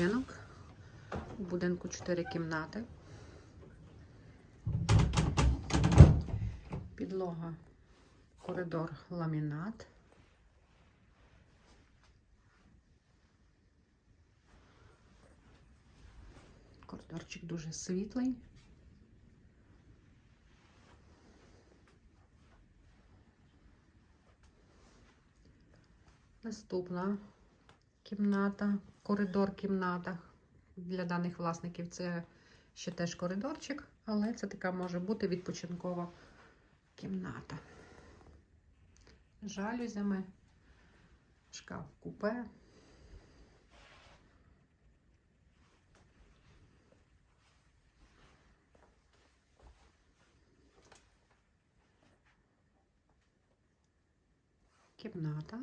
відпочинок. У будинку 4 кімнати. Підлога, коридор, ламінат. Коридорчик дуже світлий. Наступна кімната, коридор кімната. Для даних власників це ще теж коридорчик, але це така може бути відпочинкова кімната. Жалюзями, шкаф купе. Кімната.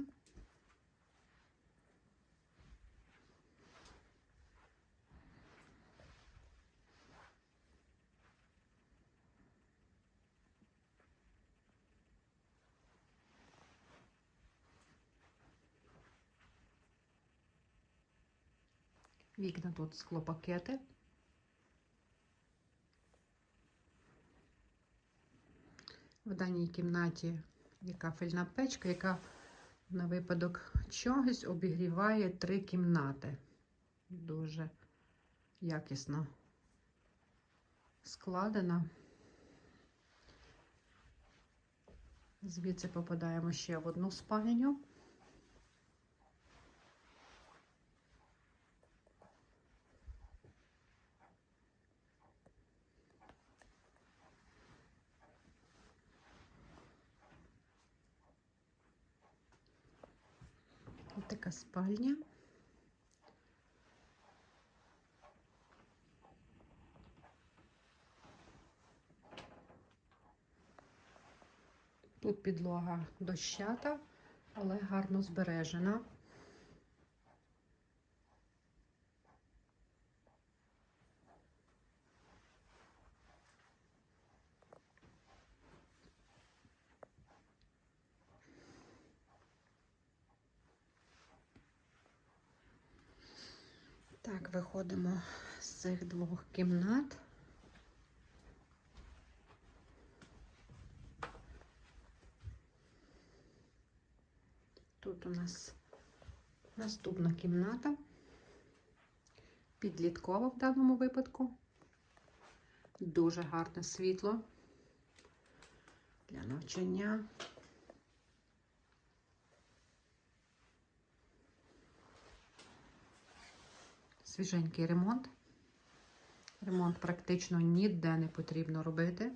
Вікна тут склопакети. В даній кімнаті є кафельна печка, яка на випадок чогось обігріває три кімнати. Дуже якісно складена. Звідси попадаємо ще в одну спальню. Така спальня. Тут підлога дощата, але гарно збережена. Так, виходимо з цих двох кімнат. Тут у нас наступна кімната, підліткова в даному випадку. Дуже гарне світло для навчання. Свіженький ремонт. Ремонт практично ніде не потрібно робити.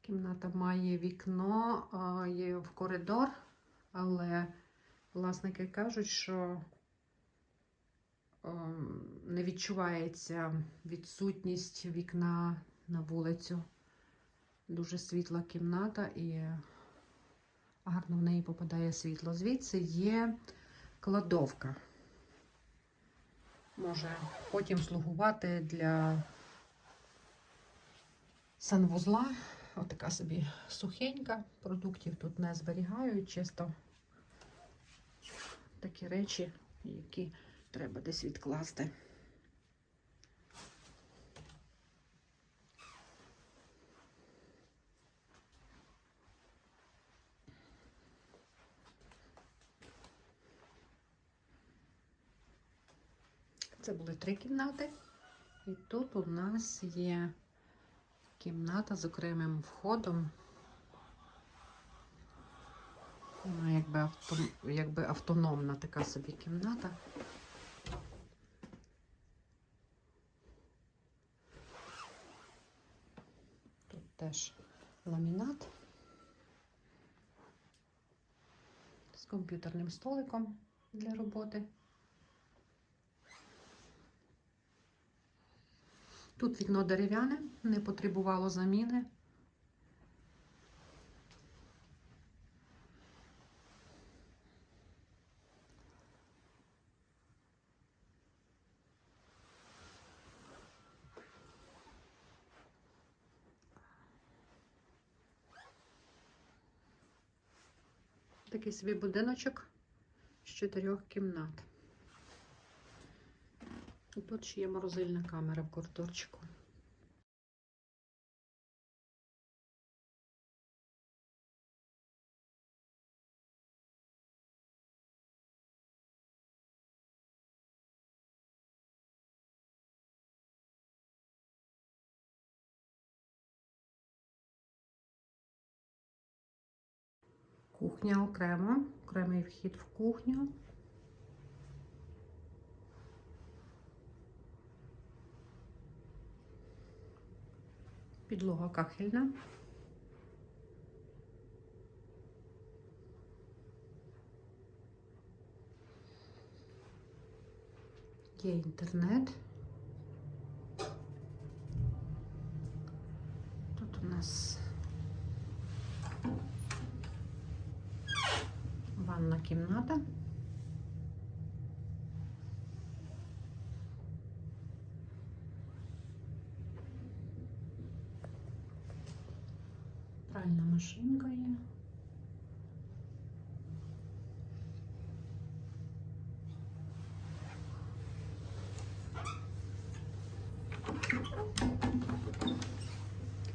Кімната має вікно, є в коридор, але власники кажуть, що ем, не відчувається відсутність вікна на вулицю. Дуже світла кімната і гарно в неї попадає світло. Звідси є кладовка. Може потім слугувати для санвузла. Отака собі сухенька. Продуктів тут не зберігають, чисто такі речі, які треба десь відкласти. Це були три кімнати. І тут у нас є кімната з окремим входом. Вона якби, авто, якби автономна така собі кімната. Тут теж ламінат з комп'ютерним столиком для роботи. Тут вікно дерев'яне, не потребувало заміни. Такий собі будиночок з чотирьох кімнат. Тут ще є морозильна камера в коридорчику. Кухня окремо, окремий вхід в кухню. Підлога кахельна. Є інтернет. Тут у нас ванна кімната. Пральна машинка.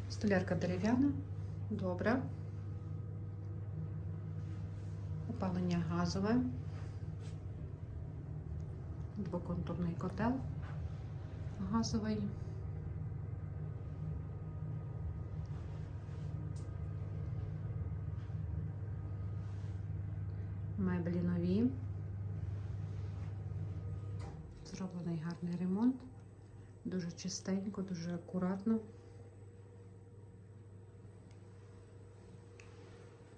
Столярка дерев'яна. Добре. Опалення газове. Двоконтурний котел газовий. Меблі нові. Зроблений гарний ремонт. Дуже чистенько, дуже акуратно.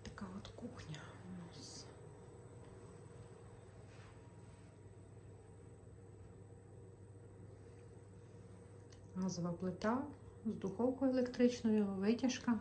Така от кухня у нас. Газова плита з духовкою електричною, витяжка.